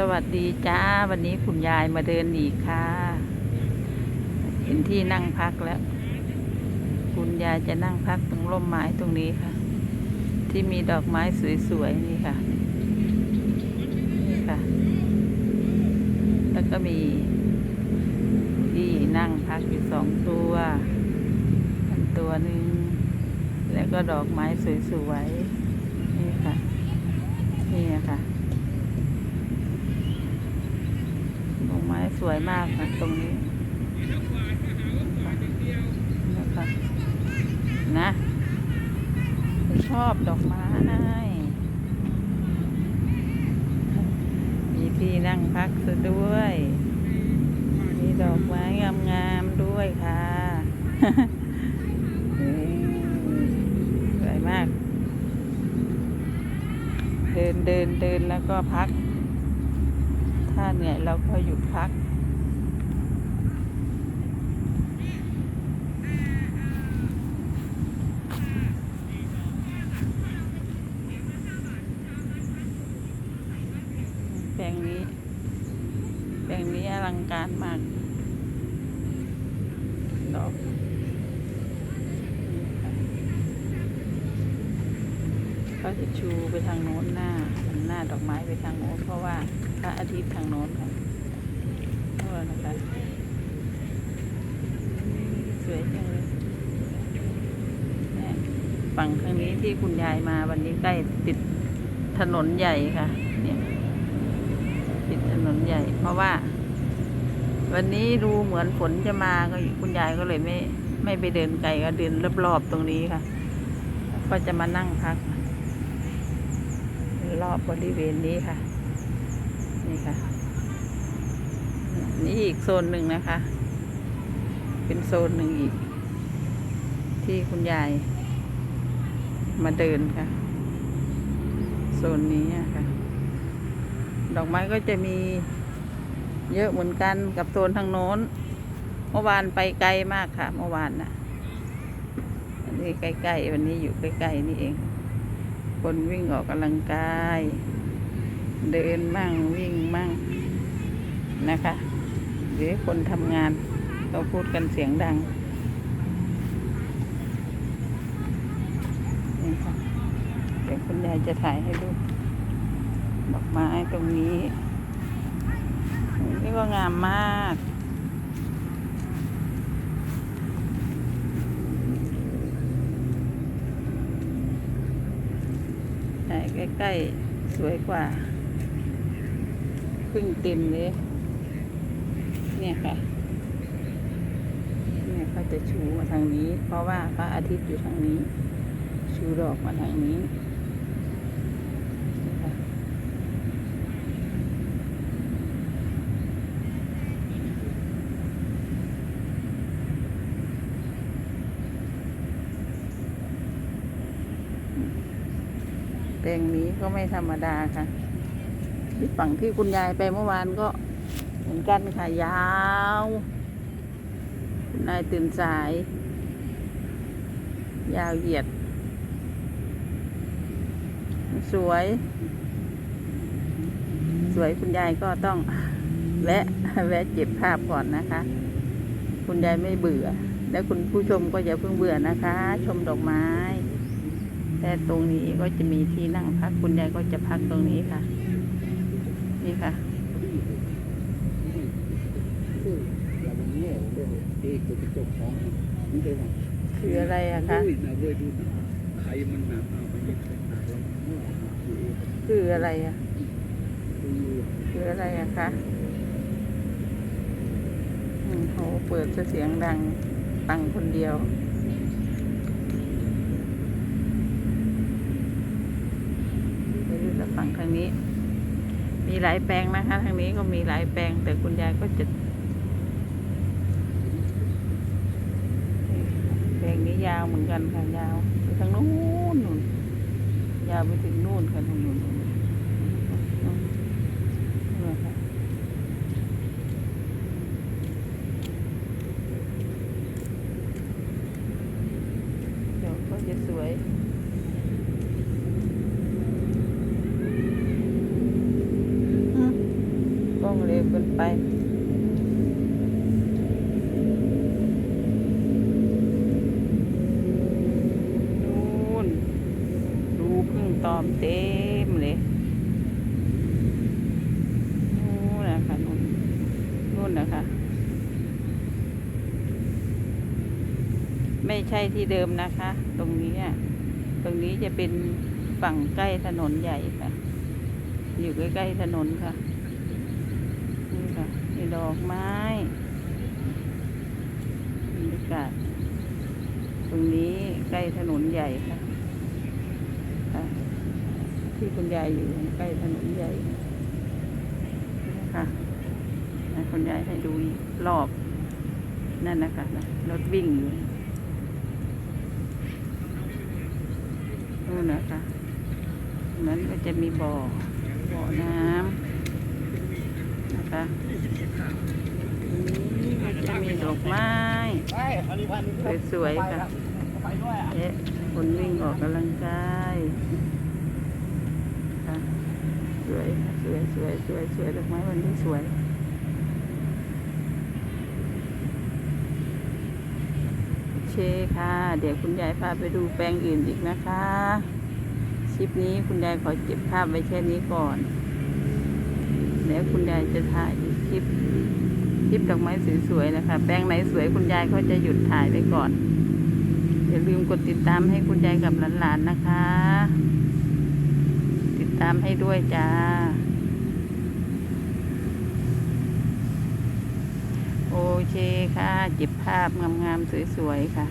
สวัสดีจ้า วันนี้คุณยายมาเดินอีกค่ะ เห็นที่นั่งพักแล้ว คุณยายจะนั่งพักตรงร่มไม้ตรงนี้ค่ะ ที่มีดอกไม้สวยๆนี่ค่ะนี่ค่ะ แล้วก็มีที่นั่งพักอยู่สองตัวอันตัวหนึ่งแล้วก็ดอกไม้สวยๆนี่ค่ะนี่ค่ะ ดอกไม้ส วยมากนะตรงนี้นะคะนะชอบดอกไม้มีที่นั่งพักซะด้วย มีดอกไม้งามๆด้วยค่ะสวยมาก เดินเดินเดินแล้วก็พัก ถ้าเหนื่อยเราก็หยุดพัก แปลงนี้ แปลงนี้อลังการมาก ดอกเขาจะชูไปทางโน้นหน้าหน้าดอกไม้ไปทางโน้นเพราะว่าพระอาทิตย์ทางโน้นค่ะเพราะว่นะคะสวยจังเลยเนี่ยฝั่งทางนี้ที่คุณยายมาวันนี้ใกล้ติดถนนใหญ่ค่ะ ใหญ่ เพราะว่า วันนี้ดูเหมือนฝนจะมาก็คุณยายก็เลยไม่ไม่ไปเดินไกลก็เดินรอบๆตรงนี้ค่ะ ก็จะมานั่งพัก รอบบริเวณนี้ค่ะ นี่ค่ะ นี่อีกโซนหนึ่งนะคะ เป็นโซนหนึ่งอีก ที่คุณยายมาเดินค่ะ โซนนี้ค่ะ ดอกไม้ก็จะมี เยอะเหมือนกันกับโซนทางโน้น เมื่อวานไปไกลมากค่ะ เมื่อวานน่ะอันนี้ใกล้ๆวันนี้อยู่ใกล้ๆนี่เอง คนวิ่งออกกำลังกาย เดินมั่งวิ่งมั่งนะคะ หรือคนทำงานเขาพูดกันเสียงดังนี่ค่ะเดี๋ยวคุณยายจะถ่ายให้ดูดอกไม้ตรงนี้ ก็งามมากถ่ใกล้ๆ สวยกว่าพึ่งเต็มเลย เนี่ยค่ะ เนี่ยเขาจะชูมาทางนี้ เพราะว่าพระอาทิตย์อยู่ทางนี้ ชูดอกมาทางนี้ค่ะแป ลงนี้ก็ไม่ธรรมดาค่ะที่ฝั่งที่คุณยายไปเมื่อวานก็เหมือนกันค่ะยาวคุณนายตื่นสาย ยาวเหยียด สวย สวยคุณยายก็ต้องแวะแวะเก็บภาพก่อนนะคะ คุณยายไม่เบื่อ และคุณผู้ชมก็อย่าเพิ่งเบื่อนะคะ ชมดอกไม้ แต่ตรงนี้ก็จะมีที่นั่งพักคุณยายก็จะพักตรงนี้ค่ะ นี่ค่ะคืออะไรอะคะคืออะไรอะคืออะไรอะคะอืมโหเปิดเสียงดังตังคนเดียว ไปดูแต่ฝั่งทางนี้ มีหลายแปลงนะคะ ทางนี้ก็มีหลายแปลง แต่คุณยายก็จะแปลงนี้ยาวเหมือนกันค่ะยาวไปทางนู้นนู่นยาวไปถึงนู่นค่ะนู่นนู่นเดี๋ยวก็จะสวย อืม เกิน ไป นู่น ดูพึ่งตอมเต็มเลยนู่นนะคะนู่นนู่นนะคะ ไม่ใช่ที่เดิมนะคะ ตรงนี้อะตรงนี้จะเป็นฝั่งใกล้ถนนใหญ่ค่ะ อยู่ใกล้ๆถนนค่ะ มีดอกไม้บรรยากาศตรงนี้ใกล้ถนนใหญ่ค่ะค่ะ ที่คุณยายอยู่ใกล้ถนนใหญ่ค่ะให้คุณยายให้ดูรอบ นั่นนะคะรถวิ่งอยู่นู่นนะคะนั้นก็จะมีบ่อบ่อน้ำ นะคะนี่ก็จะมีดอกไม้สวยๆค่ะเอ๊ะคนวิ่งออกกำลังกายค่ะสวยสวยสวยสวยสวยดอกไม้วันนี้สวยโอเคค่ะ เดี๋ยวคุณยายพาไปดูแปลงอื่นอีกนะคะคลิปนี้คุณยายขอเก็บภาพไว้แค่นี้ก่อน แล้วคุณยายจะถ่ายคลิปคลิปดอกไม้สวยๆนะคะแปลงไหนสวยคุณยายเขาจะหยุดถ่ายไว้ก่อน อย่าลืมกดติดตามให้คุณยายกับหลานๆนะคะ ติดตามให้ด้วยจ้า โอเคค่ะเก็บภาพงามๆสวยๆค่ะ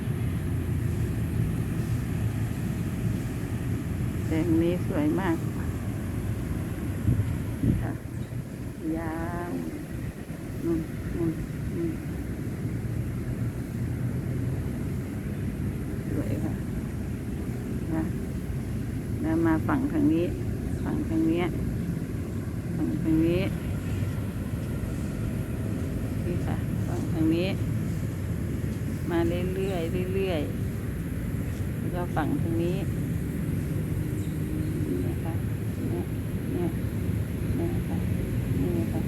แสงนี้สวยมากค่ะ ยาวนู่นนู่นนู่สวยค่ะนะแล้วมาฝั่งทางนี้ ฝั่งทางนี้ฝั่งทางนี้นี่ค่ะฝั่งทางนี้ มาเรื่อยๆเรื่อยๆแล้วก็ฝั่งทางนี้นะคะเนี่ยเนี่ยเนี่ยค่ะนี่ค่ะ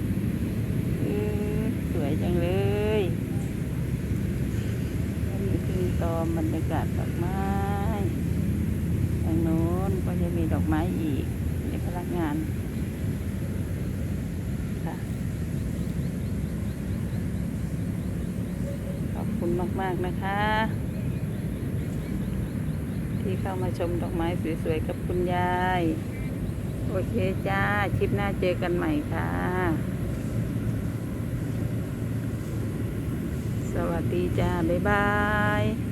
เออสวยจังเลยแล้วมีพึ่งตอมบรรยา กาศดอกไม้ทางโน้นก็จะมีดอกไม้อีกในพนักงานค่ะขอบคุณมาก ๆ นะคะ ที่เข้ามาชมดอกไม้สวย ๆ กับคุณยาย โอเคจ้า คลิปหน้าเจอกันใหม่ค่ะ สวัสดีจ้า บ๊ายบาย